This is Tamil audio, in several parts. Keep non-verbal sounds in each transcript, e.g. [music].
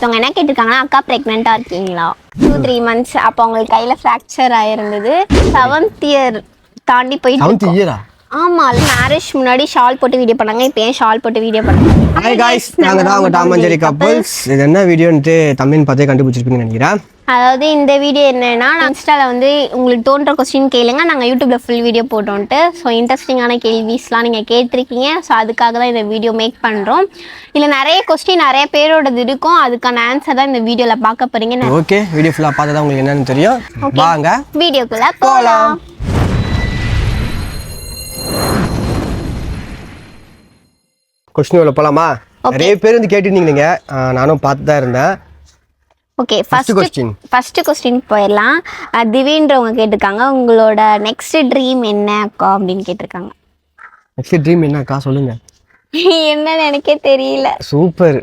ஒருத்தவங்க என்ன கேட்டிருக்காங்கன்னா அக்கா ப்ரெக்னெண்ட்டாக இருக்கீங்களா? டூ த்ரீ மந்த்ஸ் அப்போ அவங்களுக்கு கையில் ஃப்ராக்சர் ஆயிருந்தது. செவன்த் இயர் தாண்டி போயிட்டு செவன்த் இருக்கோம். இயரா ஆமா மேரேஜ் முன்னாடி ஷால் போட்டு வீடியோ பண்ணாங்க இப்போ ஏன் ஷால் போட்டு வீடியோ பண்ணாங்க ஹாய் காய்ஸ் நாங்கள் தான் உங்கள் டாம் அஞ்சலி கப்பல்ஸ் இது என்ன வீடியோன்ட்டு தமிழ் பார்த்தே கண்டுபிடிச்சிருப்பீங்கன்னு நினைக்கிறேன். அதாவது இந்த வீடியோ என்னன்னா இன்ஸ்டாவில் வந்து உங்களுக்கு தோன்ற கொஸ்டின் கேளுங்க. நாங்கள் யூடியூப்ல ஃபுல் வீடியோ போட்டோன்ட்டு. ஸோ இன்ட்ரெஸ்டிங்கான கேள்விஸ்லாம் நீங்கள் கேட்டிருக்கீங்க. ஸோ அதுக்காக தான் இந்த வீடியோ மேக் பண்ணுறோம் இதில் நிறைய கொஸ்டின் நிறைய பேரோடது இருக்கும். அதுக்கான ஆன்சர் தான் இந்த வீடியோவில் பார்க்க போறீங்க ஓகே வீடியோ ஃபுல்லாக பார்த்தா தான் உங்களுக்கு என்னன்னு தெரியும். வாங்க. வீடியோக்குள்ள போகலாம் கொஸ்டின் உள்ள போலாமா? நிறைய பேர் வந்து கேட்டுருந்தீங்க நானும் பார்த்து தான் இருந்தேன் okay first question. First question போயிடலாம். அஹ் திவ்யன்றவங்க கேட்டிருக்காங்க. உங்களோட நெக்ஸ்ட் ட்ரீம் என்ன அக்கா அப்படின்னு கேட்டிருக்காங்க. நெக்ஸ்ட் ட்ரீம் என்னக்கா சொல்லுங்க. [laughs] என்னன்னு எனக்கே தெரியல. சூப்பர்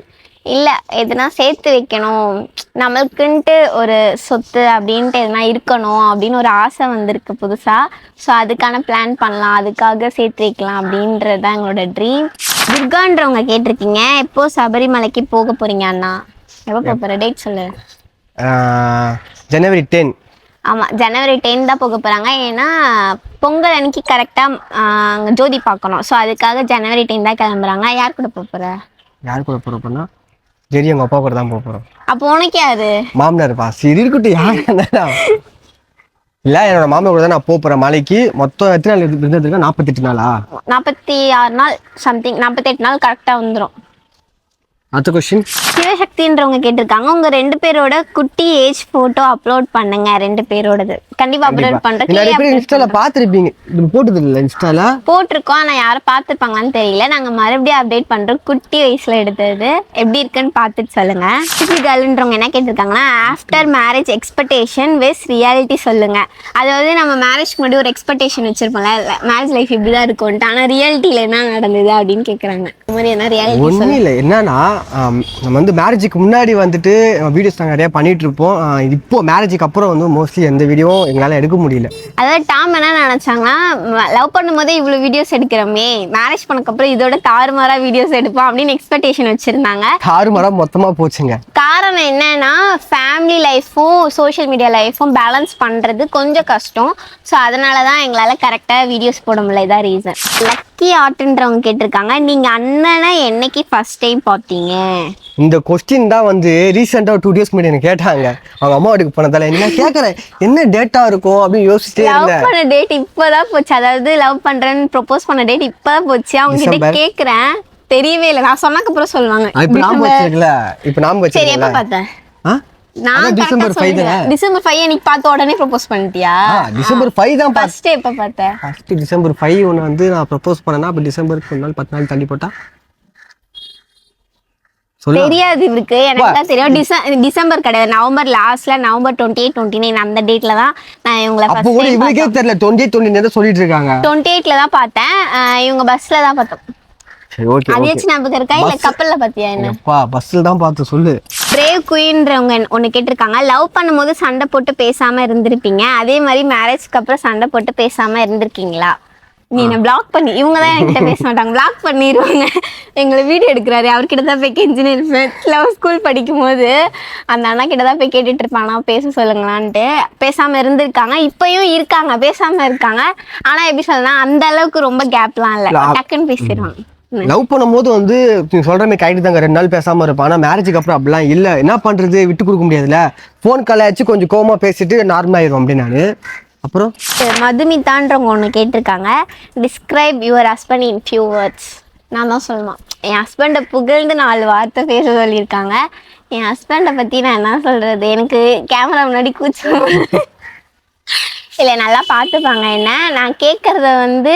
இல்ல எதுனா சேர்த்து வைக்கணும். நம்மளுக்குன்ட்டு ஒரு சொத்து அப்படின்ட்டு எதுனா இருக்கணும் அப்படின்னு ஒரு ஆசை வந்திருக்கு புதுசா. ஸோ அதுக்கான பிளான் பண்ணலாம். அதுக்காக சேர்த்து வைக்கலாம் அப்படின்றது தான் எங்களோட ட்ரீம் துர்கான்றவங்க கேட்டிருக்கீங்க. எப்போ சபரிமலைக்கு போக போறீங்க அண்ணா? எப்போ போக போற? டேட் சொல்லு. ஜனவரி டென் ஆமா ஜனவரி டென் தான் போக போறாங்க. ஏன்னா பொங்கல் அன்னைக்கு கரெக்டா அங்க ஜோதி பார்க்கணும். ஸோ அதுக்காக ஜனவரி டென் தான் கிளம்புறாங்க. யார் கூட போக போற? யார் கூட போகிற போனா சரி எங்கள் அப்பா கூட தான் போக போகிறோம் அப்போ உனக்கு யாரு? மாமனார் பா. சரி இருக்கட்டும் யார் இல்லை என்னோட மாமனார் கூட தான் நான் போக போகிறேன் மலைக்கு மொத்தம் எத்தனை நாள் இருந்ததுக்கு நாற்பத்தெட்டு நாளா? நாற்பத்தி ஆறு நாள் சம்திங் நாற்பத்தெட்டு நாள் கரெக்டாக வந்துடும் அடுத்த கொஸ்டின் சிவசக்தின்றவங்க கேட்டிருக்காங்க. உங்க ரெண்டு பேரோட குட்டி ஏஜ் போட்டோ அப்லோட் பண்ணுங்க. ரெண்டு பேரோடது. கண்டிப்பா அப்லோட் பண்றேன் நிறைய பேர் இன்ஸ்டால பார்த்துருப்பீங்க? இது போட்டது இல்லை இன்ஸ்டால? போட்டிருக்கோம். ஆனா யாரும் பார்த்துருப்பாங்களான்னு தெரியல. நாங்க மறுபடியும் அப்டேட் பண்றோம். குட்டி வயசுல எடுத்தது. எப்படி இருக்குன்னு பார்த்துட்டு சொல்லுங்க. கேர்ள்ன்றவங்க என்ன கேட்டிருக்காங்கன்னா after marriage expectation vs reality சொல்லுங்க. அதாவது நம்ம மேரேஜ்க்கு முன்னாடி ஒரு எக்ஸ்பெக்டேஷன் வச்சிருப்போம்ல. மேரேஜ் லைஃப் இப்படிதான் இருக்கும்ட்டு ஆனா ரியாலிட்டியில என்ன நடந்தது அப்படின்னு கேக்குறாங்க. இந்த மாதிரி என்ன ரியாலிட்டி ஒன்றும் இல்லை என்னன்னா நம்ம வந்து மேரேஜுக்கு முன்னாடி வந்துட்டு வீடியோஸ் நாங்கள் நிறையா பண்ணிட்டு இருப்போம் ஆ, இப்போ மேரேஜுக்கு அப்புறம் வந்து மோஸ்ட்லி எந்த வீடியோவும் எங்களால் எடுக்க முடியல. அதாவது டாம் என்ன நினைச்சாங்கன்னா லவ் பண்ணும்போதே இவ்வளவு வீடியோஸ் எடுக்கிறோமே மேரேஜ் பண்ணக்கப்புறம் இதோட தாறுமாறா வீடியோஸ் எடுப்போம் அப்படின்னு எக்ஸ்பெக்டேஷன் வச்சிருந்தாங்க. மரம் மொத்தமாக போச்சுங்க. காரணம் என்னன்னா ஃபேமிலி லைஃப்பும் சோஷியல் மீடியா லைஃப்பும் பேலன்ஸ் பண்றது கொஞ்சம் கஷ்டம். ஸோ அதனால தான் எங்களால் கரெக்டாக வீடியோஸ் போட முடியல. இதான் ரீசன் லக்கி ஆர்ட்ன்றவங்க கேட்டிருக்காங்க. நீங்க அண்ணனை என்னைக்கு ஃபர்ஸ்ட் டைம் பார்த்தீங்க? இந்த கொஸ்டின் தான் வந்து ரீசெண்டாக டூ டேஸ் முன்னாடி எனக்கு கேட்டாங்க. அவங்க அம்மா வீட்டுக்கு போனதால என்ன கேட்குறேன் என்ன டேட்டா இருக்கும் அப்படின்னு யோசிச்சுட்டே லவ் இருந்தேன். பண்ண டேட் இப்போதான் போச்சு. அதாவது லவ் பண்றேன்னு ப்ரொபோஸ் பண்ண டேட் இப்போதான் போச்சு. அவங்க கிட்ட. கேக்குறேன். தெரியவே இல்லை. நான் சொன்னக்கு அப்புறம் சொல்லுவாங்க. இப்போ நாம வச்சிருக்கல. இப்போ நாம சரி எப்போ வச்சிருக்கல. பார்த்தேன் ஆ நான் டிசம்பர் டிசம்பர் ஃபைவ் தானே? டிசம்பர் ஃபைவ் அன்னைக்கு பார்த்த உடனே ப்ரொபோஸ் பண்ணிட்டியா? டிசம்பர் ஃபைவ் தான் பார்த்து ஃபர்ஸ்ட் எப்போ பார்த்த? ஃபர்ஸ்ட் டிசம்பர் ஃபைவ் ஒன்று வந்து நான் ப்ரப்போஸ் பண்ணேன்னா அப்போ டிசம்பருக்கு ஒரு நாள் பத்து நாள் தள்ளி போட்டா? தெரியாது இவருக்கு. எனக்கு தெரியும். டிச- டிசம்பர் கிடையாது. நவம்பர் லாஸ்ட்ல November twenty eight twenty nine அந்த டேட்ல தான் நான் இவங்களை அப்போ இவங்களுக்கே தெரியல டுவெண்ட்டி டுவெண்ட்டி தான் சொல்லிட்டு இருக்காங்க. டுவெண்ட்டி எயிட்ல தான் பார்த்தேன். இவங்க பஸ்ல தான் பார்த்தோம். சரி ஓகே அது வச்சு ஞாபகம் இருக்கா? இல்ல கப்பல்ல பாத்தியா என்ன? அப்பா பஸ்ஸில் தான் பார்த்து சொல்லு. பிரேவ் குயின்றவங்க ஒன்று கேட்டிருக்காங்க. லவ் பண்ணும்போது சண்டை போட்டு பேசாம இருந்திருப்பீங்க. அதே மாதிரி மேரேஜ்க்கு அப்புறம் சண்டை போட்டு பேசாம இருந்திருக்கீங்களா? நீ என்ன பிளாக் பண்ணி இவங்க தான் என்கிட்ட பேச மாட்டாங்க. பிளாக் பண்ணிடுவாங்க எங்களை வீடியோ எடுக்கிறாரு. அவர்கிட்ட தான் போய் கெஞ்சின்னு இருப்பேன். லவ் ஸ்கூல் படிக்கும் போது அந்த அண்ணா கிட்ட தான் போய் கேட்டுட்டு இருப்பானா. பேச சொல்லுங்களான்ட்டு. பேசாம இருந்திருக்காங்க. இப்பயும் இருக்காங்க. பேசாம இருக்காங்க. ஆனா எப்படி சொல்லலாம் அந்த அளவுக்கு ரொம்ப கேப்லாம் இல்ல, டக்குன்னு பேசிடுவாங்க லவ் பண்ணும்போது வந்து சொல்ற மாதிரி கைட்டு தாங்க. ரெண்டு நாள் பேசாம இருப்பான். ஆனால் மேரேஜுக்கு அப்புறம் அப்படிலாம் இல்லை. என்ன பண்றது? விட்டு கொடுக்க முடியாதுல்ல. ஃபோன் கால் ஆச்சு கொஞ்சம் கோவமா பேசிட்டு நார்மல் ஆயிரும் அப்படி நான். அப்புறம்? மதுமிதான்றவங்க ஒன்று கேட்டிருக்காங்க. Describe your husband in few words நான் தான் சொல்லணும். என் ஹஸ்பண்டை புகழ்ந்து நாலு வார்த்தை பேச சொல்லியிருக்காங்க. என் ஹஸ்பண்டை பற்றி நான் என்ன சொல்கிறது எனக்கு கேமரா முன்னாடி கூச்சம் இல்லை நல்லா பார்த்துப்பாங்க என்ன. நான் கேட்குறத வந்து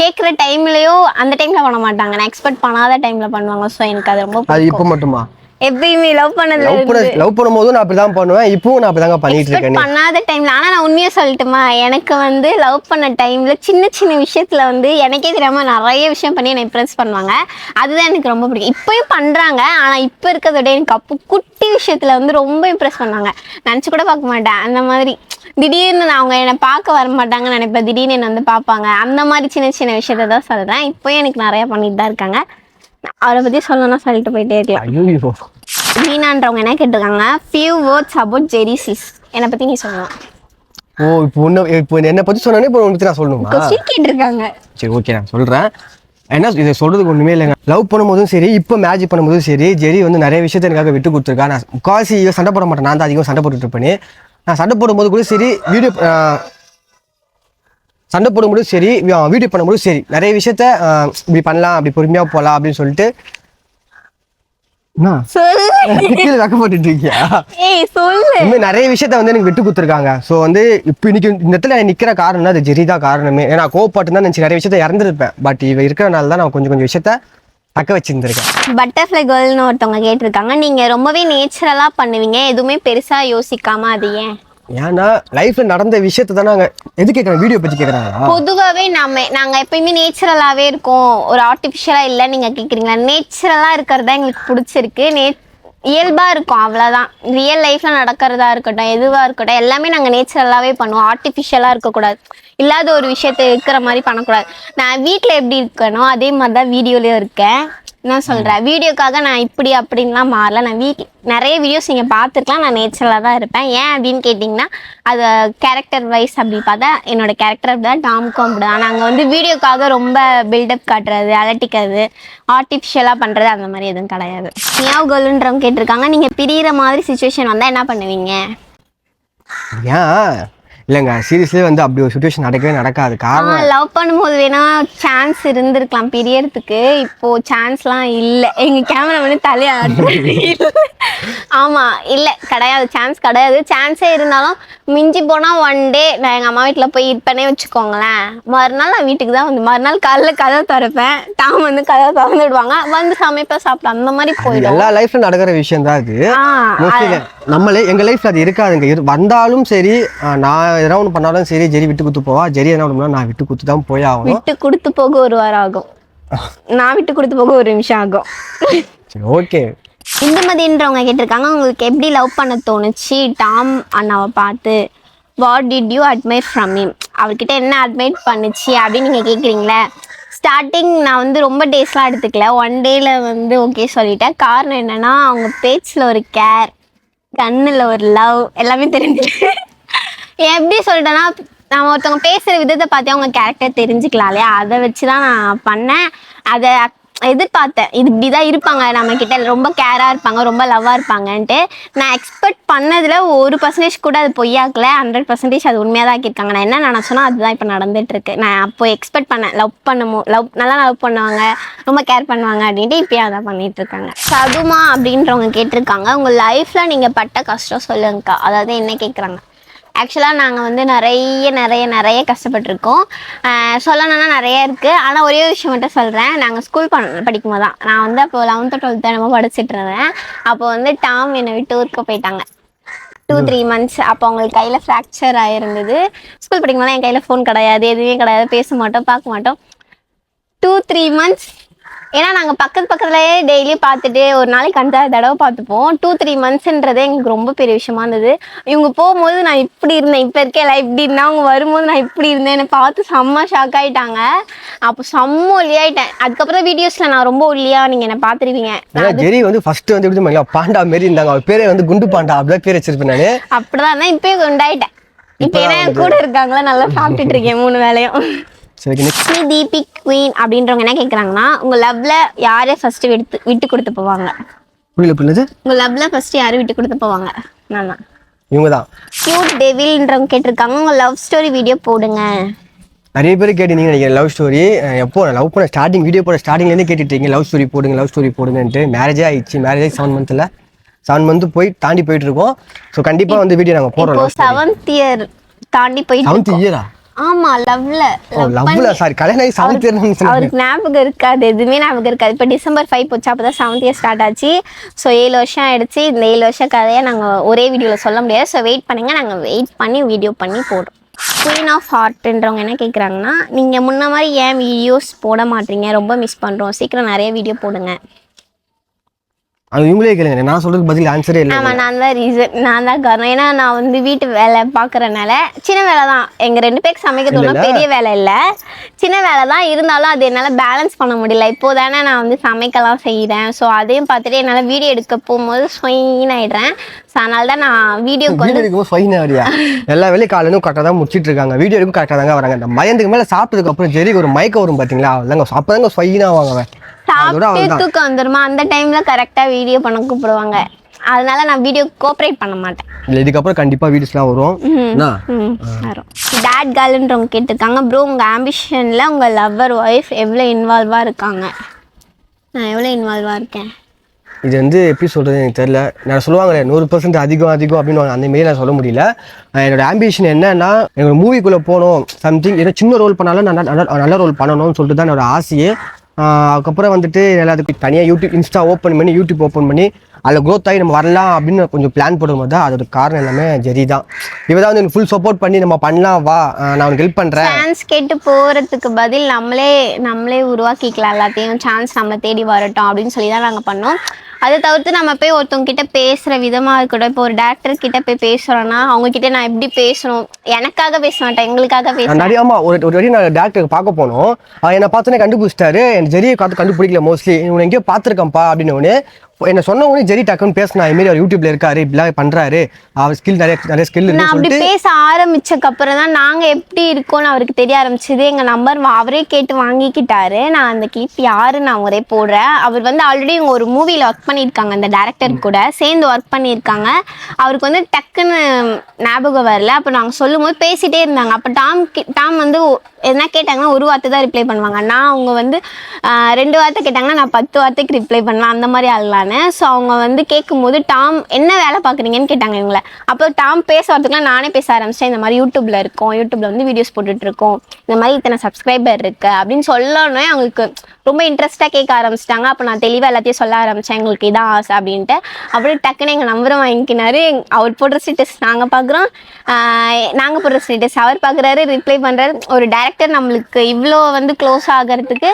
கேட்குற டைம்லேயும் அந்த டைமில் பண்ண மாட்டாங்க. நான் எக்ஸ்பெக்ட் பண்ணாத டைமில் பண்ணுவாங்க. ஸோ எனக்கு அது ரொம்ப அது. இப்போ மட்டுமா? எப்பயுமே லவ் பண்ணதுல லவ் பண்ண லவ் பண்ணும்போதும் நான் அப்படிதான் பண்ணுவேன். இப்பவும் நான் அப்படிதாங்க பண்ணிட்டு இருக்கேன். பண்ணாத டைம்ல ஆனா நான் உண்மையா சொல்லட்டுமா? எனக்கு வந்து லவ் பண்ண டைம்ல சின்ன சின்ன விஷயத்துல வந்து எனக்கே தெரியாம நிறைய விஷயம் பண்ணி என்னை இம்ப்ரெஸ் பண்ணுவாங்க. அதுதான் எனக்கு ரொம்ப பிடிக்கும். இப்பயும் பண்றாங்க. ஆனா இப்ப இருக்கிறத விட எனக்கு அப்போ குட்டி விஷயத்துல வந்து ரொம்ப இம்ப்ரெஸ் பண்ணாங்க நினைச்சு கூட பார்க்க மாட்டேன். அந்த மாதிரி திடீர்னு நான் அவங்க என்னை பார்க்க வர மாட்டாங்கன்னு நினைப்பேன். திடீர்னு என்னை வந்து பார்ப்பாங்க. அந்த மாதிரி சின்ன சின்ன விஷயத்த தான் சொல்றேன். இப்போயும் எனக்கு நிறைய பண்ணிட்டு தான் இருக்காங்க. அவரை பத்தி சொல்லணும்னா சொல்லிட்டு போயிட்டே இருக்கலாம். மீனான்றவங்க என்ன கேட்டிருக்காங்க? ஃபியூ வேர்ட்ஸ் அபவுட் ஜெரிசிஸ் என்னை பத்தி நீ சொல்லலாம் ஓ இப்போ ஒன்று இப்போ என்னை பற்றி சொன்னோன்னே இப்போ உனக்கு நான் சொல்லணுமா? கேட்டிருக்காங்க. சரி ஓகே நான் சொல்கிறேன் என்ன இதை சொல்கிறதுக்கு ஒன்றுமே இல்லைங்க. லவ் பண்ணும்போதும் சரி இப்போ மேஜிக் பண்ணும்போதும் சரி ஜெரி வந்து நிறைய விஷயத்த எனக்காக விட்டு கொடுத்துருக்கா. நான் முக்கால்வாசி இவ சண்டை போட மாட்டேன். நான் தான் அதிகம் சண்டை போட்டுட்டு இருப்பேனே. நான் சண்டை போடும்போது கூட சரி வீடியோ சண்டை போடும்போது சரி வீடியோ பண்ணும்போது சரி. நிறைய விஷயத்த இப்படி பண்ணலாம் அப்படி பொறுமையாக போகலாம் அப்படின்னு சொல்லிட்டு நிறைய விஷயத்த வந்து எனக்கு விட்டு கொடுத்துருக்காங்க. ஸோ வந்து இப்போ இன்னைக்கு இந்த இடத்துல நான் நிற்கிற காரணம் அது ஜெரி தான் காரணமே. ஏன்னா கோவப்பட்டு தான் நினச்சி நிறைய விஷயத்த இறந்துருப்பேன். பட் இவ இருக்கிறனால தான் நான் கொஞ்சம் கொஞ்சம் விஷயத்த தக்க வச்சிருந்திருக்கேன். பட்டர்ஃப்ளை கேர்ள்னு ஒருத்தவங்க கேட்டிருக்காங்க. நீங்க ரொம்பவே நேச்சுரலா பண்ணுவீங்க. எதுவுமே பெருசா யோசிக்காம அது ஏன்? ஏன்னா லைஃப்ல நடந்த விஷயத்தை தான் நாங்கள் எது கேட்குறேன் வீடியோ பத்தி கேக்குறாங்க பொதுவாகவே நம்ம நாங்க எப்பயுமே நேச்சுரலாவே இருக்கோம். ஒரு ஆர்டிபிஷியலா இல்ல நீங்க கேக்குறீங்களா? நேச்சுரலா இருக்கிறதா எங்களுக்கு பிடிச்சிருக்கு. நே இயல்பா இருக்கும் அவ்வளவுதான். ரியல் லைஃப்ல நடக்கிறதா இருக்கட்டும் எதுவா இருக்கட்டும் எல்லாமே நாங்க நேச்சுரலாவே பண்ணுவோம். ஆர்டிஃபிஷியலா இருக்கக்கூடாது. இல்லாத ஒரு விஷயத்த இருக்கிற மாதிரி பண்ணக்கூடாது. நான் வீட்டில் எப்படி இருக்கேனோ அதே மாதிரி தான் வீடியோலயும் இருக்கேன். என்ன சொல்றேன். வீடியோக்காக நான் இப்படி அப்படின்லாம் மாறல. நான் வீட் நிறைய வீடியோஸ் நீங்க பார்த்துருக்கலாம். நான் நேச்சுரலாக தான் இருப்பேன். ஏன் அப்படின்னு கேட்டிங்கன்னா அது கேரக்டர் வைஸ் அப்படி பார்த்தா என்னோட கேரக்டர் தான் டாமுக்கும் அப்படிதான். நாங்கள் வந்து வீடியோக்காக ரொம்ப பில்டப் காட்டுறது அலட்டிக்கிறது ஆர்டிஃபிஷியலாக பண்ணுறது அந்த மாதிரி எதுவும் கிடையாது. மியாவ் கேர்ள்ன்றவங்க கேட்டிருக்காங்க. நீங்கள் பிரியிற மாதிரி சுச்சுவேஷன் வந்தால் என்ன பண்ணுவீங்க? ஏன் இல்லைங்க சீரியஸ்லேயே வந்து அப்படி ஒரு சுச்சுவேஷன் நடக்கவே நடக்காது. காரணம் லவ் பண்ணும்போது வேணா சான்ஸ் இருந்திருக்கலாம் பிரியறதுக்கு இப்போ சான்ஸ்லாம் இல்லை. எங்க கேமரா வந்து தலையாடுறது ஆமா இல்ல கிடையாது. சான்ஸ் கிடையாது. சான்ஸே இருந்தாலும் மிஞ்சி போனா ஒன் டே நான் எங்க அம்மா வீட்ல போய் இருப்பேனே வச்சுக்கோங்களேன். மறுநாள் நான் வீட்டுக்கு தான் வந்து மறுநாள் காலைல கதை திறப்பேன். டாம் வந்து கதை திறந்து விடுவாங்க வந்து சமைப்பேன் சாப்பிட அந்த மாதிரி போயிடும். எல்லா லைஃப்ல நடக்கிற விஷயம் தான் அது நம்மளே எங்க லைஃப்ல அது இருக்காதுங்க. இரு- வந்தாலும் சரி நான் எதனா ஒன்று பண்ணாலும் சரி ஜெரி விட்டு குத்து போவா. ஜெரி என்ன ஒன்று நான் விட்டு குத்து தான் போய் ஆகணும். விட்டு கொடுத்து போக ஒரு வாரம் ஆகும். நான் விட்டு கொடுத்து போக ஒரு நிமிஷம் ஆகும். சரி ஓகே இந்துமதின்றவங்க கேட்டிருக்காங்க. உங்களுக்கு எப்படி லவ் பண்ண தோணுச்சு? டாம் அண்ணாவை பார்த்து what did you admire from him? அவர்கிட்ட என்ன அட்மைட் பண்ணுச்சு அப்படின்னு நீங்கள் கேட்குறீங்களே ஸ்டார்டிங் நான் வந்து ரொம்ப டேஸ்லாம் எடுத்துக்கல. ஒன் டேயில் வந்து ஓகே சொல்லிட்டேன். காரணம் என்னன்னா அவங்க பேச்சில் ஒரு கேர் கண்ணில் ஒரு லவ் எல்லாமே தெரிஞ்சு எப்படி சொல்லிட்டேன்னா நான் ஒருத்தவங்க பேசுகிற விதத்தை பார்த்து அவங்க கேரக்டர் தெரிஞ்சுக்கலாம் இல்லையா அதை வச்சு தான் நான் பண்ணேன். அதை எதிர்பார்த்தேன். இது இப்படி தான் இருப்பாங்க. நம்ம கிட்ட ரொம்ப கேராக இருப்பாங்க ரொம்ப லவ்வாக இருப்பாங்கன்ட்டு. நான் எக்ஸ்பெக்ட் பண்ணதில் ஒரு பர்சன்டேஜ் கூட அது பொய்யாக்கல. ஹண்ட்ரட் பர்சன்டேஜ் அது உண்மையாக தான் ஆக்கியிருக்காங்க நான் என்ன நினச்சோனோ அதுதான் இப்போ நடந்துட்டு இருக்கு நான் அப்போ எக்ஸ்பெக்ட் பண்ணேன். லவ் பண்ணுமோ லவ் நல்லா லவ் பண்ணுவாங்க ரொம்ப கேர் பண்ணுவாங்க அப்படின்ட்டு இப்போயும் அதான் பண்ணிட்டு இருக்காங்க சதுமா அப்படின்றவங்க கேட்டிருக்காங்க. உங்கள் லைஃப்பில் நீங்கள் பட்ட கஷ்டம் சொல்லுங்கக்கா. அதாவது என்ன கேட்குறாங்க ஆக்சுவலாக நாங்கள் வந்து நிறைய நிறைய நிறைய கஷ்டப்பட்டிருக்கோம். சொல்லணும்னா நிறைய இருக்குது ஆனால் ஒரே விஷயம் மட்டும் சொல்கிறேன் நாங்கள் ஸ்கூல் படிக்கும் போது தான் நான் வந்து அப்போ லெவன்த்து டுவெல்த்து என்னமோ படிச்சிட்டு இருந்தேன். அப்போ வந்து டாம் என்னை விட்டு ஊருக்கு போயிட்டாங்க. டூ த்ரீ மந்த்ஸ் அப்போ அவங்களுக்கு கையில் ஃப்ராக்சர் ஆகிருந்தது ஸ்கூல் படிக்கும்போது என் கையில் ஃபோன் கிடையாது. எதுவுமே கிடையாது. பேச மாட்டோம் பார்க்க மாட்டோம். டூ த்ரீ மந்த்ஸ் ஏன்னா நாங்கள் பக்கத்து பக்கத்துலேயே டெய்லி பார்த்துட்டு ஒரு நாளைக்கு அஞ்சாறு தடவை பார்த்துப்போம். டூ த்ரீ மந்த்ஸ்ன்றதே எங்களுக்கு ரொம்ப பெரிய விஷயமா இருந்தது. இவங்க போகும்போது நான் இப்படி இருந்தேன். இப்போ இருக்கே லைஃப் இப்படி இருந்தா அவங்க வரும்போது நான் இப்படி இருந்தேன். என்னை பார்த்து செம்ம ஷாக் ஆயிட்டாங்க. அப்போ செம்ம ஒல்லியாயிட்டேன் அதுக்கப்புறம் வீடியோஸில் நான் ரொம்ப ஒல்லியா நீங்கள் என்னை பார்த்துருவீங்க ஜெரி வந்து ஃபர்ஸ்ட் வந்து எப்படி பாண்டா மாரி இருந்தாங்க. அவர் பேரே வந்து குண்டு பாண்டா அப்படிதான் பேர் வச்சிருப்பேன் நானு. அப்படிதான் இருந்தேன். இப்போயே குண்டாயிட்டேன். இப்போ ஏன்னா கூட இருக்காங்களா நல்லா சாப்பிட்டுட்டு இருக்கேன். மூணு வேலையும் சரி நெக்ஸ்ட் தீபி குவீன் அப்படின்றவங்க என்ன கேட்குறாங்கன்னா உங்க லவ்ல யாரே ஃபர்ஸ்ட் விட்டு விட்டு கொடுத்து போவாங்க? புரியல புரியுது உங்க லவ்ல ஃபர்ஸ்ட் யாரு விட்டு கொடுத்து போவாங்க? நான். தான் இவங்க தான் கியூட் டெவில்ன்றவங்க கேட்டிருக்காங்க. உங்க லவ் ஸ்டோரி வீடியோ போடுங்க. நிறைய பேர் கேட்டீங்க நினைக்கிறேன் லவ் ஸ்டோரி எப்போ லவ் பண்ண ஸ்டார்டிங் வீடியோ போட ஸ்டார்டிங்லேருந்து கேட்டுட்டீங்க லவ் ஸ்டோரி போடுங்க லவ் ஸ்டோரி போடுங்கன்ட்டு. மேரேஜே ஆயிடுச்சு. மேரேஜ் ஆகி செவன் மந்த்தில் செவன் மந்த் போய் தாண்டி போயிட்டு இருக்கோம். ஸோ கண்டிப்பாக வந்து வீடியோ நாங்கள் போடுறோம் செவன்த் இயர் தாண்டி போயிட்டு செவன்த். இயரா ஆமா லவ்ல லவ்ல சாரி கல்யாணம் ஆகி செவன்த் இயர் அவருக்கு ஞாபகம் இருக்காது எதுவுமே ஞாபகம் இருக்காது. இப்போ டிசம்பர் ஃபைவ் போச்சு அப்போ தான் செவன்த் இயர் ஸ்டார்ட் ஆச்சு. ஸோ ஏழு வருஷம் ஆயிடுச்சு. இந்த ஏழு வருஷம் கதையை நாங்கள் ஒரே வீடியோவில் சொல்ல முடியாது. ஸோ வெயிட் பண்ணுங்க. நாங்கள் வெயிட் பண்ணி வீடியோ பண்ணி போடுறோம். குயின் ஆஃப் ஹார்ட்ன்றவங்க என்ன கேட்குறாங்கன்னா நீங்கள் முன்ன மாதிரி ஏன் வீடியோஸ் போட மாட்டீங்க? ரொம்ப மிஸ் பண்ணுறோம் சீக்கிரம் நிறைய வீடியோ போடுங்க. அது இவங்களே கேளுங்க. நான் சொல்றதுக்கு பதில் ஆன்சரே இல்லை ஆமா நான் தான் ரீசன் நான் தான் காரணம். ஏன்னா நான் வந்து வீட்டு வேலை பார்க்கறனால சின்ன வேலை தான். எங்க ரெண்டு பேருக்கு சமைக்கிறது ஒன்றும் பெரிய வேலை இல்லை. சின்ன வேலை தான். இருந்தாலும் அது என்னால் பேலன்ஸ் பண்ண முடியல. இப்போ தானே நான் வந்து சமைக்கலாம் செய்கிறேன் ஸோ அதையும் பார்த்துட்டு என்னால் வீடியோ எடுக்க போகும்போது ஸ்வயின் ஆயிடுறேன். ஸோ அதனால தான் நான் வீடியோக்கு வந்து வீடியோ எடுக்கும் ஃபைன் வரியா எல்லா வேலையும் காலையிலும் கரெக்டாக தான் முடிச்சிட்டு இருக்காங்க வீடியோ எடுக்கும் கரெக்டாக தாங்க வராங்க. இந்த மயந்துக்கு மேலே சாப்பிட்டதுக்கு அப்புறம் ஜெரிக்கு ஒரு மயக்கம் வரும் பார்த்தீங்களா அவ்வளோதாங்க அப்போதாங்க ஃபைனாக வாங்குவேன் அதோட சாப்பிட்டு தூக்கம் வந்துருமா? அந்த டைம்ல கரெக்டா வீடியோ பண்ண கூப்பிடுவாங்க. அதனால நான் வீடியோ கோஆப்ரேட் பண்ண மாட்டேன். இதுக்கப்புறம் கண்டிப்பாக வீடியோஸ்லாம் வரும். வரும். டேட் கேர்ள்ன்றவங்க கேட்டிருக்காங்க. ப்ரோ உங்க ஆம்பிஷன்ல உங்க லவ்வர் ஒய்ஃப் எவ்வளோ இன்வால்வா இருக்காங்க? நான் எவ்வளோ இன்வால்வா இருக்கேன்? இது வந்து எப்படி சொல்கிறது எனக்கு தெரியல. நான் சொல்லுவாங்களே நூறு பர்சன்ட் அதிகம் அதிகம் அப்படின்னு அந்த மாரி நான் சொல்ல முடியல. என்னோட ஆம்பிஷன் என்னன்னா என்னோட மூவிக்குள்ளே போகணும். சம்திங் ஏதோ சின்ன ரோல் பண்ணாலும் நான் நல்ல- ரோல் பண்ணணும்னு சொல்லிட்டு தான் என்னோட ஆசையே. அதுக்கப்புறம் வந்துட்டு எல்லாத்துக்கும் தனியாக யூடியூப் இன்ஸ்டா ஓப்பன் பண்ணி யூடியூப் ஓப்பன் பண்ணி அதில் க்ரோத் ஆகி நம்ம வரலாம் அப்படின்னு கொஞ்சம் பிளான் போடும்போது தான் அதோட காரணம் எல்லாமே ஜெரி தான் இவ தான் வந்து எனக்கு ஃபுல் சப்போர்ட் பண்ணி நம்ம பண்ணலாம் வா. நான் உனக்கு ஹெல்ப் பண்ணுறேன் சான்ஸ் கேட்டு போறதுக்கு பதில் நம்மளே நம்மளே உருவாக்கிக்கலாம் எல்லாத்தையும். சான்ஸ் நம்ம தேடி வரட்டும் அப்படின்னு சொல்லி தான் நாங்கள் பண்ணோம். அதை தவிர்த்து நம்ம போய் ஒருத்தவங்க கிட்ட பேசுற விதமா இருக்கட்டும் இப்போ ஒரு டேரக்டர் கிட்ட போய் பேசுறோம்னா அவங்க கிட்ட நான் எப்படி பேசணும்? எனக்காக பேச மாட்டேன் எங்களுக்காக பேச நிறைய ஆமா ஒரு ஒரு வாட்டி நான் டாக்டருக்கு பார்க்க போனோம். என்னை பார்த்தோன்னே கண்டுபிடிச்சிட்டாரு. எனக்கு ஜெரியை பார்த்து கண்டுபிடிக்கல மோஸ்ட்லி இவனை எங்கேயோ பார்த்துருக்கேன்ப்பா அப்படின்னு என்ன சொன்ன உடனே ஜெரி டக்குன்னு பேசினா இதுமாரி அவர் யூடியூப்ல இருக்காரு இப்படிலாம் பண்றாரு. அவர் ஸ்கில் நிறைய நிறைய ஸ்கில் நான் அப்படி பேச ஆரம்பிச்சக்கு அப்புறம் தான் நாங்க எப்படி இருக்கோம்னு அவருக்கு தெரிய ஆரம்பிச்சது. எங்க நம்பர் அவரே கேட்டு வாங்கிக்கிட்டாரு. நான் அந்த கிளிப் யாரு நான் ஒரே போடுறேன். அவர் வந்து ஆல்ரெடி இவங்க ஒரு மூவில ஒர்க் பண்ணியிருக்காங்க அந்த டேரக்டர் கூட சேர்ந்து ஒர்க் பண்ணியிருக்காங்க. அவருக்கு வந்து டக்குன்னு ஞாபகம் வரல. அப்போ நாங்கள் சொல்லும் போது பேசிட்டே இருந்தாங்க. அப்போ டாம் டாம் வந்து ஒ- என்ன கேட்டாங்கன்னா ஒரு வார்த்தை தான் ரிப்ளை பண்ணுவாங்க. நான் அவங்க வந்து ரெண்டு வார்த்தை கேட்டாங்கன்னா நான் பத்து வார்த்தைக்கு ரிப்ளை பண்ணுவேன். அந்த மாதிரி ஆள்லான்னு ஸோ அவங்க வந்து கேட்கும்போது டாம் என்ன வேலை பார்க்குறீங்கன்னு கேட்டாங்க இவங்கள. அப்போ டாம் பேச வரதுக்குலாம் நானே பேச ஆரம்பிச்சேன் இந்த மாதிரி யூடியூப்ல இருக்கோம். யூடியூப்ல வந்து வீடியோஸ் போட்டுட்ருக்கோம் இந்த மாதிரி இத்தனை சப்ஸ்கிரைபர் இருக்கு. அப்படின்னு சொல்லணும்னே அவங்களுக்கு ரொம்ப இன்ட்ரெஸ்ட்டாக கேட்க ஆரம்பிச்சிட்டாங்க. அப்போ நான் தெளிவாக எல்லாத்தையும் சொல்ல ஆரம்பித்தேன் எங்களுக்கு இதான் ஆசை அப்படின்ட்டு. அப்படியே டக்குன்னு எங்கள் நம்பரும் வாங்கிக்கினாரு. அவர் போடுற ஸ்டேட்டஸ் நாங்கள் பார்க்குறோம் நாங்கள் போடுற ஸ்டேட்டஸ் அவர் பார்க்குறாரு ரிப்ளை பண்ணுறாரு ஒரு டேரக்டர் நம்மளுக்கு இவ்வளோ வந்து க்ளோஸ் ஆகிறதுக்கு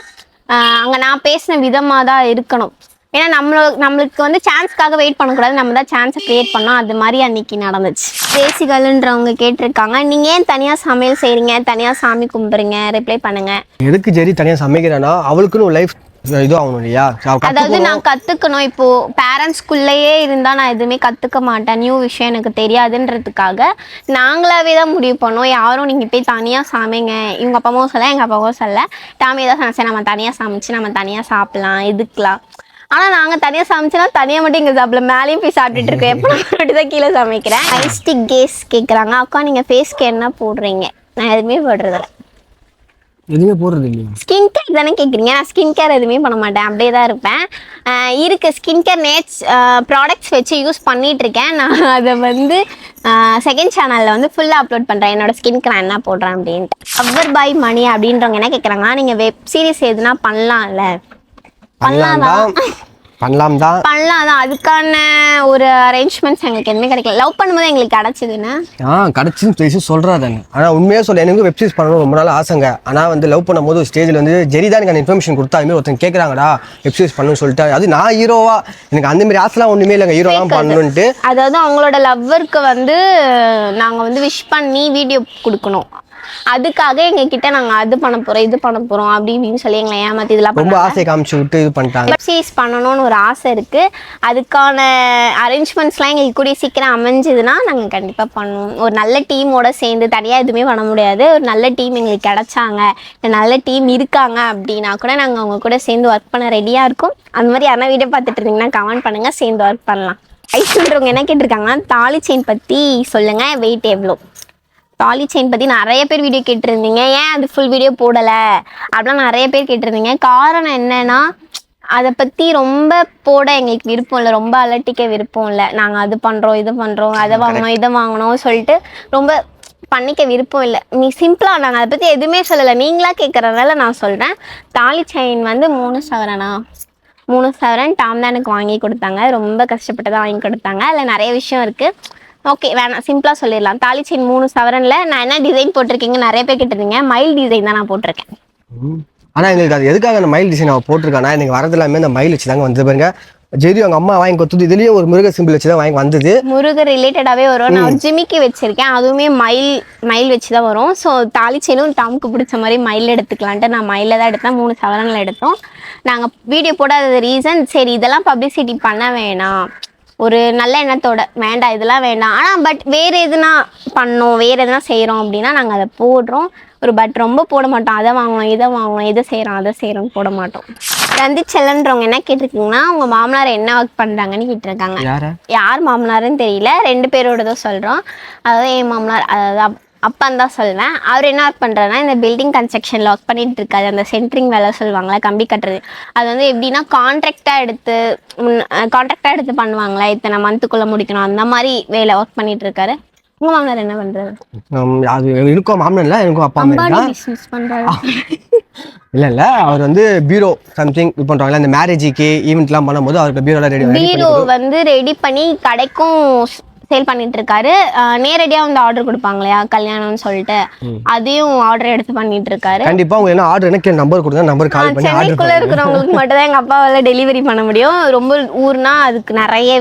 அங்கே நான் பேசின விதமாக தான் இருக்கணும். ஏன்னா நம்மள நம்மளுக்கு வந்து சான்ஸ்க்காக வெயிட் பண்ணக்கூடாது. நம்ம தான் சான்ஸை க்ரியேட் பண்ணோம். அது மாதிரி அன்னைக்கு நடந்துச்சு. பேசிகள்ன்றவங்க கேட்டிருக்காங்க. நீங்கள் ஏன் தனியாக சமையல் செய்கிறீங்க தனியாக சாமி கும்பிட்றீங்க? ரிப்ளை பண்ணுங்கள் எதுக்கு ஜெரி தனியாக சமைக்கிறானா அவளுக்குன்னு ஒரு லைஃப் இது ஆகணும் இல்லையா அதாவது. நான் கத்துக்கணும். இப்போ பேரண்ட்ஸ்குள்ளேயே இருந்தா நான் எதுவுமே கத்துக்க மாட்டேன். நியூ விஷயம் எனக்கு தெரியாதுன்றதுக்காக நாங்களாவே தான் முடிவு பண்ணோம். யாரும் நீங்க போய் தனியா சமைங்க. இவங்க அப்பா அம்மாவும் சொல்ல எங்க அப்பாவும் சொல்ல டாமி தான் சமைச்சேன் நம்ம தனியா சமைச்சு நம்ம தனியா சாப்பிடலாம் எதுக்கலாம் ஆனா நாங்க தனியா சமைச்சோன்னா தனியா மட்டும் இங்க சாப்பிடல. மேலேயும் போய் சாப்பிட்டுட்டு இருக்கோம் எப்போ நான் மட்டும் தான் கீழே சமைக்கிறேன்? ஐஸ்டிக் கேஸ் கேக்குறாங்க. அக்கா நீங்க ஃபேஸ்க்கு என்ன போடுறீங்க? நான் எதுவுமே போடுறதில்ல. எதுவுமே போடுறது இல்லையா? ஸ்கின் கேர் தானே கேட்குறீங்க நான் ஸ்கின் கேர் எதுவுமே பண்ண மாட்டேன். அப்படியே தான் இருப்பேன். இருக்கு. ஸ்கின் கேர் நேட்ஸ் ப்ராடக்ட்ஸ் வச்சு யூஸ் பண்ணிட்டு இருக்கேன். நான் அதை வந்து செகண்ட் சேனலில் வந்து ஃபுல்லாக அப்லோட் பண்ணுறேன் என்னோட ஸ்கின்க்கு நான் என்ன போடுறேன் அப்படின்ட்டு. அவர் பாய் மணி அப்படின்றவங்க என்ன கேட்குறாங்க நீங்கள் வெப் சீரிஸ் எதுனா பண்ணலாம்ல. பண்ணலாம் தான் பண்ணலாம் தான் பண்ணலாம் தான் அதுக்கான ஒரு அரேஞ்ச்மெண்ட்ஸ் எங்களுக்கு எதுவுமே கிடைக்கல. லவ் பண்ணும்போது எங்களுக்கு கிடச்சிதுன்னு ஆ கிடச்சின்னு பேசி சொல்கிறா தானே ஆனால் உண்மையாக சொல்ல எனக்கு வெப் சீரிஸ் பண்ணணும் ரொம்ப நாள் ஆசைங்க. ஆனால் வந்து லவ் பண்ணும்போது ஒரு ஸ்டேஜில் வந்து ஜெரி தான் எனக்கு அந்த இன்ஃபர்மேஷன் கொடுத்தா அதுமாரி ஒருத்தன் கேட்குறாங்கடா வெப் சீரிஸ் பண்ணணும்னு சொல்லிட்டு. அது நான் ஹீரோவா எனக்கு அந்த மாதிரி ஆசைலாம் ஒன்றுமே இல்லைங்க. ஹீரோலாம் பண்ணணுன்ட்டு அதாவது அவங்களோட லவ்வருக்கு வந்து நாங்க வந்து விஷ் பண்ணி வீடியோ கொடுக்கணும். அதுக்காக எங்க கிட்ட நாங்க அது பண்ண போறோம் இது பண்ண போறோம் அப்படி இப்படின்னு சொல்லி எங்களை ஏமாத்தி இதெல்லாம் ரொம்ப ஆசையை காமிச்சு விட்டு இது பண்ணிட்டாங்க. வெப் சீரிஸ் பண்ணணும்னு ஒரு ஆசை இருக்கு. அதுக்கான அரேஞ்ச்மெண்ட்ஸ்லாம் எங்களுக்கு கூடிய சீக்கிரம் அமைஞ்சதுன்னா நாங்கள் கண்டிப்பாக பண்ணுவோம். ஒரு நல்ல டீமோட சேர்ந்து தனியாக எதுவுமே பண்ண முடியாது. ஒரு நல்ல டீம் எங்களுக்கு கிடைச்சாங்க. நல்ல டீம் இருக்காங்க அப்படின்னா கூட நாங்கள் அவங்க கூட சேர்ந்து ஒர்க் பண்ண ரெடியாக இருக்கோம். அந்த மாதிரி யாரா வீடியோ பார்த்துட்டு இருந்தீங்கன்னா கமெண்ட் பண்ணுங்க. சேர்ந்து ஒர்க் பண்ணலாம். ஐஸ்வர்யவங்க என்ன கேட்டிருக்காங்கன்னா தாலி செயின் பற்றி சொல்லுங்க. வெயிட் எவ்வளோ? தாலி செயின் பற்றி நிறைய பேர் வீடியோ கேட்டிருந்தீங்க. ஏன் அது ஃபுல் வீடியோ போடலை? அப்படிலாம் நிறைய பேர் கேட்டிருந்தீங்க. காரணம் என்னன்னா அதை பற்றி ரொம்ப போட எங்களுக்கு விருப்பம் இல்லை. ரொம்ப அலட்டிக்க விருப்பம் இல்லை. நாங்கள் அது பண்ணுறோம் இது பண்ணுறோம் அதை வாங்கணும் இதை வாங்கணும் சொல்லிட்டு ரொம்ப பண்ணிக்க விருப்பம் இல்லை. நீ சிம்பிளாக நாங்கள் அதை பற்றி எதுவுமே சொல்லலை. நீங்களா கேட்குறதுனால நான் சொல்கிறேன் தாலி செயின் வந்து மூணு சவரனா? மூணு சவரன் டாம் தான் எனக்கு வாங்கி கொடுத்தாங்க. ரொம்ப கஷ்டப்பட்டு தான் வாங்கி கொடுத்தாங்க. அதில் நிறைய விஷயம் இருக்குது ஓகே வேணாம். சிம்பிளாக சொல்லிடலாம். தாலி செயின் மூணு சவரனில் நான் என்ன டிசைன் போட்டிருக்கீங்க? நிறைய பேர் கேட்டிருந்தீங்க. மைல் டிசைன் தான் நான் போட்டிருக்கேன். ஆனால் எங்களுக்கு அது எதுக்காக அந்த மயில் டிசைன் அவள் போட்டிருக்கானா எனக்கு வரது எல்லாமே அந்த மயில் வச்சு தாங்க வந்து பாருங்க. ஜெரி அவங்க அம்மா வாங்கி கொடுத்தது. இதுலயும் ஒரு மிருக சிம்பிள் வச்சு தான் வாங்கி வந்தது. முருகர் ரிலேட்டடாகவே வரும் நான் ஜிமிக்கி வச்சிருக்கேன். அதுவுமே மயில் மயில் வச்சு தான் வரும். ஸோ தாலி செயினும் டாமுக்கு பிடிச்ச மாதிரி மயில் எடுத்துக்கலான்ட்டு நான் மயில தான் எடுத்தேன். மூணு சவரனில் எடுத்தோம். நாங்கள் வீடியோ போடாத ரீசன் சரி இதெல்லாம் பப்ளிசிட்டி பண்ண வேணாம். ஒரு நல்ல எண்ணத்தோட வேண்டாம் இதெல்லாம் வேண்டாம். ஆனால் பட் வேறு எதுனா பண்ணோம் வேறு எதுனா செய்கிறோம் அப்படின்னா நாங்கள் அதை போடுறோம். ஒரு பட் ரொம்ப போட மாட்டோம். அதை வாங்கணும் இதை வாங்கணும் இதை செய்கிறோம் அதை செய்கிறோம் போட மாட்டோம். வந்து செல்லன்றவங்க என்ன கேட்டிருக்கீங்கன்னா உங்கள் மாமனார் என்ன ஒர்க் பண்ணுறாங்கன்னு கேட்டிருக்காங்க. யார? மாமனாருன்னு தெரியல. ரெண்டு பேரோட தான் சொல்கிறோம் அதாவது என் மாமனார் அதாவது அப்பான்னு தான் சொல்வேன். அவர் என்ன ஒர்க் பண்ணுறாருன்னா இந்த பில்டிங் கன்ஸ்ட்ரக்ஷனில் ஒர்க் பண்ணிட்டு இருக்காரு. அந்த சென்ட்ரிங் வேலை சொல்லுவாங்களே கம்பி கட்டுறது. அது வந்து எப்படின்னா கான்ட்ராக்டாக எடுத்து கான்ட்ராக்டாக எடுத்து பண்ணுவாங்களே? இத்தனை மந்த்துக்குள்ளே முடிக்கணும். அந்த மாதிரி வேலை ஒர்க் பண்ணிட்டு இருக்காரு. உங்கள் மாமனார் என்ன பண்ணுறாரு அது எனக்கும் மாமன் இல்லை எனக்கும் அப்பா பிஸ்னஸ் பண்ணுறாரு [laughs] இல்ல. இல்ல அவர் வந்து பீரோ சம்திங் இது பண்றாங்கல்ல இந்த மேரேஜுக்கு ஈவெண்ட்லாம் பண்ணும்போது அவருக்கு பீரோல ரெடி பீரோ வந்து ரெடி பண்ணி கடைக்கும் சேல் பண்ணிட்டு இருக்காரு அஹ் நேரடியா வந்து ஆர்டர் கொடுப்பாங்க இல்லையா கல்யாணம்னு சொல்லிட்டு. அதையும் ஆர்டர் எடுத்து பண்ணிட்டு இருக்காரு கண்டிப்பா உங்களுக்கு என்ன ஆர்டர் எனக்கு நம்பர் கொடுங்க. நம்பர் கால் பண்ணி ஆர்டர் சென்னைக்குள்ள இருக்கிறவங்களுக்கு மட்டும் தான் எங்க அப்பாவால டெலிவரி பண்ண முடியும். ரொம்ப ஊர்னா அதுக்கு நிறைய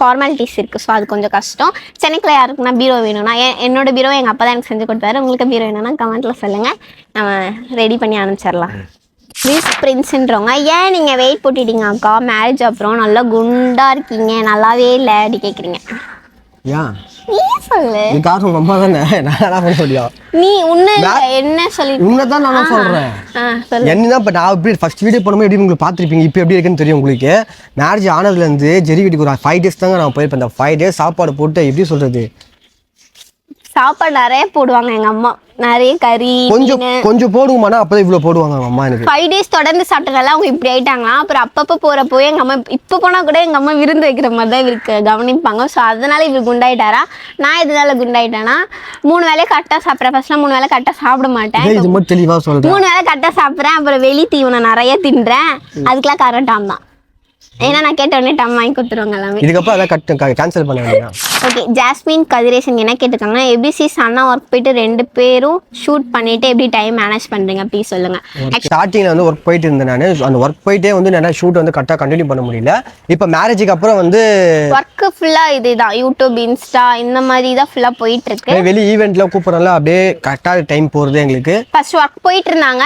ஃபார்மாலிட்டிஸ் இருக்கு. ஸோ அது கொஞ்சம் கஷ்டம். சென்னைக்குள்ள யாருக்குன்னா பீரோ வேணும்னா என் என்னோட பீரோ எங்க அப்பா தான் எனக்கு செஞ்சு கொடுத்தாரு உங்களுக்கு பீரோ வேணும்னா கமெண்ட்ல சொல்லுங்க. நம்ம ரெடி பண்ணி அனுப்பிச்சிடலாம். ப்ளீஸ் பிரின்ஸ்ன்றவங்க ஏன் நீங்க வெயிட் போட்டுட்டீங்க அக்கா? மேரேஜ் அப்புறம் நல்லா குண்டா இருக்கீங்க. நல்லாவே இல்லை அப்படி கேக்குறீங்க. ஏன் நீயே சொல்லு. உங்க அம்மா தானே? [laughs] நான் என்ன பண்ண முடியும்? நீ உன்ன என்ன சொல்லி உண்மைதான் நான் சொல்றேன். என்னதான் இப்போ நான் எப்படி ஃபர்ஸ்ட் வீடியோ பண்ணும்போது எப்படி உங்களுக்கு பார்த்துருப்பீங்க? இப்போ எப்படி இருக்குன்னு தெரியும் உங்களுக்கு? மேரேஜ் ஆனதுலேருந்து ஜெரி வீட்டுக்கு ஒரு ஃபைவ் டேஸ் தாங்க நான் போயிருப்பேன். அந்த ஃபைவ் டேஸ் சாப்பாடு போட்டு எப்படி சொல்றது? சாப்பாடு நிறைய போடுவாங்க எங்க அம்மா. நிறைய கறி கொஞ்சம் கொஞ்சம் போடுவோமானா அப்பதான் இவ்வளோ போடுவாங்க அவங்க அம்மா எனக்கு. ஃபைவ் டேஸ் தொடர்ந்து சாப்பிட்டதால அவங்க இப்படி ஆயிட்டாங்களா அப்புறம் அப்பப்போ போறப்போ எங்க அம்மா இப்போ போனா கூட எங்க அம்மா விருந்து வைக்கிற மாதிரி தான் இவருக்கு கவனிப்பாங்க. ஸோ அதனால இவர் குண்டாயிட்டாரா? நான் எதனால குண்டாயிட்டேன்னா மூணு வேலையை கரெக்டாக சாப்பிட்றேன். ஃபர்ஸ்ட்லாம் மூணு வேலை கரெக்டாக சாப்பிட மாட்டேன். இதே இது மட்டும் தெளிவாக சொல்றேன் மூணு வேலை கரெக்டாக சாப்பிட்றேன். அப்புறம் வெளி தீவனம் நிறைய தின்றேன். அதுக்கெல்லாம் காரணம் டாம் தான். ஏன்னா நான் கேட்ட உடனே டாம் வாங்கி கொடுத்துருவாங்க எல்லாமே. இதுக்கப்புறம் அதான் கட் கேன்சல் பண்ண வேண்டியதான் ஓகே ஜாஸ்மின் கதிரேசன் என்ன கேட்டிருக்காங்கன்னா எபிசி சன்னா ஒர்க் போயிட்டு ரெண்டு பேரும் ஷூட் பண்ணிட்டு எப்படி டைம் மேனேஜ் பண்றீங்க ப்ளீஸ் சொல்லுங்க. ஸ்டார்டிங்கில் வந்து ஒர்க் போயிட்டு இருந்தேன் நான். அந்த ஒர்க் போயிட்டே வந்து நிறைய ஷூட் வந்து கரெக்டாக கண்டினியூ பண்ண முடியல. இப்போ மேரேஜுக்கு அப்புறம் வந்து ஒர்க் ஃபுல்லா இதுதான். யூடியூப் இன்ஸ்டா இந்த மாதிரி தான் ஃபுல்லா போயிட்டு இருக்கு வெளி ஈவெண்ட்ல கூப்பிட்றோம்ல அப்படியே கரெக்டாக டைம் போகிறது எங்களுக்கு. ஃபர்ஸ்ட் ஒர்க் போயிட்டு இருந்தாங்க.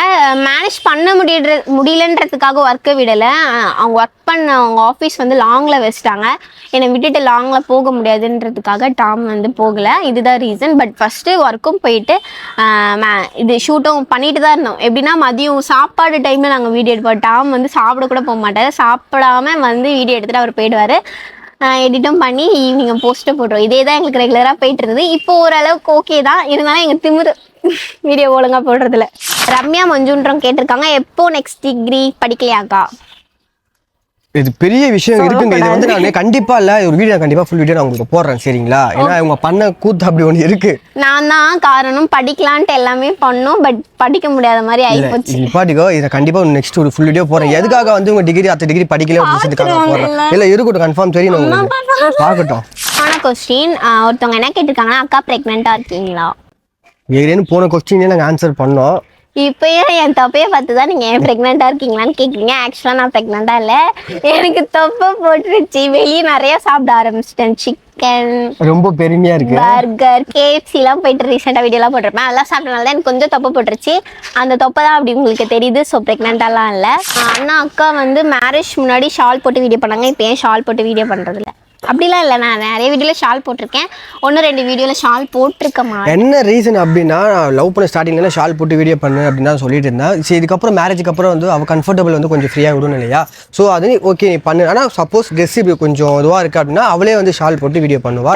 மேனேஜ் பண்ண முடியற முடியலன்றதுக்காக ஒர்க்கை விடல. அவங்க ஒர்க் பண்ண அவங்க ஆஃபீஸ் வந்து லாங்கில் வச்சுட்டாங்க. என்னை விட்டுட்டு லாங்கில் போக முடியாதுன்றதுக்காக டாம் வந்து போகலை. இதுதான் ரீசன் பட் ஃபஸ்ட்டு ஒர்க்கும் போயிட்டு இது ஷூட்டும் பண்ணிட்டு தான் இருந்தோம். எப்படின்னா மதியம் சாப்பாடு டைமில் நாங்கள் வீடியோ எடுப்போம். டாம் வந்து சாப்பிட கூட போக மாட்டார். சாப்பிடாம வந்து வீடியோ எடுத்துகிட்டு அவர் போயிடுவார். எடிட்டும் பண்ணி ஈவினிங் போஸ்ட்டு போட்டுரும் இதே தான் எங்களுக்கு ரெகுலராக போயிட்டு இருந்தது. இப்போ ஓரளவுக்கு ஓகே தான். இருந்தாலும் எங்கள் திமிரு [laughs] வீடியோ ஒழுங்காக போடுறதில்ல. ரம்யா மஞ்சுன்றவங்க கேட்டிருக்காங்க எப்போ நெக்ஸ்ட் டிகிரி படிக்கலையாக்கா? இது பெரிய விஷயம் இருக்குங்க. இது வந்து நான் கண்டிப்பா இல்ல ஒரு வீடியோ கண்டிப்பா ஃபுல் வீடியோ நான் உங்களுக்கு போடுறேன் சரிங்களா? ஏன்னா இவங்க பண்ண கூத்து அப்படி ஒன்று இருக்கு. நான் தான் காரணம். படிக்கலான்ட்டு எல்லாமே பண்ணோம். பட் படிக்க முடியாத மாதிரி ஆயிப்போச்சு. இது பாட்டிக்கோ இதை கண்டிப்பா நெக்ஸ்ட் ஒரு ஃபுல் வீடியோ போறேன் எதுக்காக வந்து உங்க டிகிரி அத்த டிகிரி படிக்கல விஷயத்துக்காக போடுறேன். இல்ல இருக்கட்டும் கன்ஃபார்ம் தெரியும் உங்களுக்கு. பார்க்கட்டும். ஆன கொஸ்டின் ஒருத்தவங்க என்ன கேட்டிருக்காங்கன்னா அக்கா ப்ரெக்னெண்ட்டாக இருக்கீங்களா? ஏன்னு போன கொஸ்டினே நாங்கள் ஆன்சர் பண்ணோம். இப்போ ஏன் என் தொப்பையை பார்த்து தான் நீங்கள் ஏன் ப்ரெக்னெண்ட்டாக இருக்கீங்களான்னு கேட்குறீங்க ஆக்சுவலாக நான் ப்ரெக்னெண்ட்டாக இல்லை. எனக்கு தொப்பை போட்டுருச்சு. வெளியே நிறைய சாப்பிட ஆரம்பிச்சிட்டேன். சிக்கன் ரொம்ப பெருமையா இருக்கு. பர்கர் கேஎஃப்சிலாம் போயிட்டு ரீசெண்டாக வீடியோலாம் போட்டிருப்பேன். அதெல்லாம் சாப்பிட்டனால தான் எனக்கு கொஞ்சம் தொப்பை போட்டுருச்சு. அந்த தொப்பை தான் அப்படி உங்களுக்கு தெரியுது. ஸோ ப்ரெக்னெண்ட்டாலாம் இல்லை. அண்ணா அக்கா வந்து மேரேஜ் முன்னாடி ஷால் போட்டு வீடியோ பண்ணாங்க. இப்போ ஏன் ஷால் போட்டு வீடியோ பண்ணுறதில்ல அப்படிலாம் இல்லை நான் நிறைய வீடியோவில் ஷால் போட்டிருக்கேன். ஒன்று ரெண்டு வீடியோவில் ஷால் போட்டிருக்க மாட்டேன். என்ன ரீசன் அப்படின்னா லவ் பண்ண ஸ்டார்டிங்ல ஷால் போட்டு வீடியோ பண்ணு அப்படின்னு சொல்லிட்டு இருந்தேன். சரி இதுக்கப்புறம் மேரேஜுக்கு அப்புறம் வந்து அவள் கம்ஃபர்டபுள் வந்து கொஞ்சம் ஃப்ரீயாக விடணும் இல்லையா? ஸோ அது ஓகே நீ பண்ணு. ஆனால் சப்போஸ் ட்ரெஸ் இப்படி கொஞ்சம் இதுவாக இருக்கு அப்படின்னா அவளே வந்து ஷால் போட்டு வீடியோ பண்ணுவா.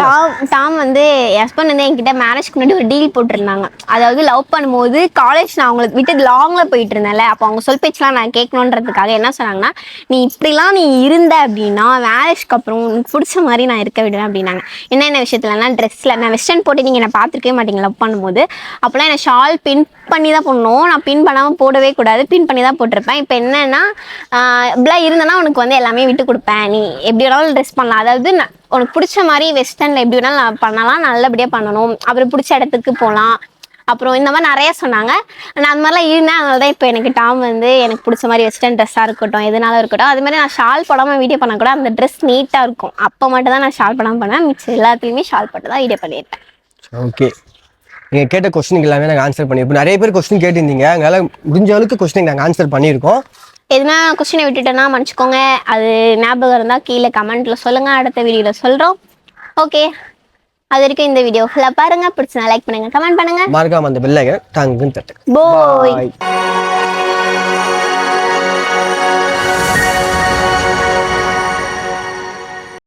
டாம் வந்து ஹஸ்பண்ட் வந்து என்கிட்ட மேரேஜ்க்கு முன்னாடி ஒரு டீல் போட்டிருந்தாங்க. அதாவது லவ் பண்ணும்போது காலேஜ் நான் அவங்களுக்கு விட்டு லாங்கில் போயிட்டு இருந்தேன்ல. அப்போ அவங்க சொல் பேச்செலாம் நான் கேட்கணுன்றதுக்காக என்ன சொன்னாங்கன்னா நீ இப்படிலாம் நீ இருந்த அப்படின்னா மேரேஜ்க்கு அப்புறம் உனக்கு பிடிச்ச மாதிரி நான் இருக்க விடுவேன் அப்படின்னாங்க. என்னென்ன விஷயத்துலனா ட்ரெஸ்ஸில் நான் வெஸ்டர்ன் போட்டு நீங்கள் என்னை பார்த்துருக்கவே மாட்டீங்க லவ் பண்ணும்போது. அப்போலாம் என்னை ஷால் பின் பண்ணி தான் பண்ணணும் நான் பின் பண்ணாமல் போடவே கூடாது. பின் பண்ணி தான் போட்டிருப்பேன். இப்போ என்னென்னா இப்படிலாம் இருந்தேன்னா உனக்கு வந்து எல்லாமே விட்டு கொடுப்பேன். நீ எப்படி வேணாலும் ட்ரெஸ் பண்ணலாம். அதாவது நான் உனக்கு பிடிச்ச மாதிரி வெஸ்டர்னில் எப்படி வேணாலும் நான் பண்ணலாம். நல்லபடியாக பண்ணணும். அப்புறம் பிடிச்ச இடத்துக்கு போகலாம். அப்புறம் இந்த மாதிரி நிறைய சொன்னாங்க. நான் அந்த மாதிரிலாம் இருந்தேன். அதனால தான் இப்போ எனக்கு டாம் வந்து எனக்கு பிடிச்ச மாதிரி வெஸ்டர்ன் ட்ரெஸ்ஸாக இருக்கட்டும் எதுனாலும் இருக்கட்டும். அது மாதிரி நான் ஷால் போடாமல் வீடியோ பண்ண கூட அந்த ட்ரெஸ் நீட்டாக இருக்கும். அப்போ மட்டும் தான் நான் ஷால் போடாமல் பண்ணுவேன் மிச்சம் எல்லாத்துலேயுமே ஷால் போட்டு தான் வீடியோ பண்ணியிருப்பேன். ஓகே நீங்கள் கேட்ட கொஸ்டினுக்கு எல்லாமே நாங்கள் ஆன்சர் பண்ணியிருப்போம். நிறைய பேர் கொஸ்டின் கேட்டிருந்தீங்க. அதனால முடிஞ்ச அளவுக்கு கொஸ்டின் நாங்கள் ஆன்சர் பண்ணியிருக்கோம். எதுனா கொஸ்டினை விட்டுட்டேன்னா மன்னிச்சுக்கோங்க. அது ஞாபகம் இருந்தால் கீழே கமெண்ட்டில் சொல்லுங்கள் அடுத்த வீடியோவில் சொல்கிறோம் ஓகே அது வரைக்கும் இந்த வீடியோ ஃபுல்லாக பாருங்கள் பிடிச்சா லைக் பண்ணுங்கள் கமெண்ட் பண்ணுங்கள் மறக்காம அந்த பெல்லைங்க டங்குன்னு தட்டு போய் Bye.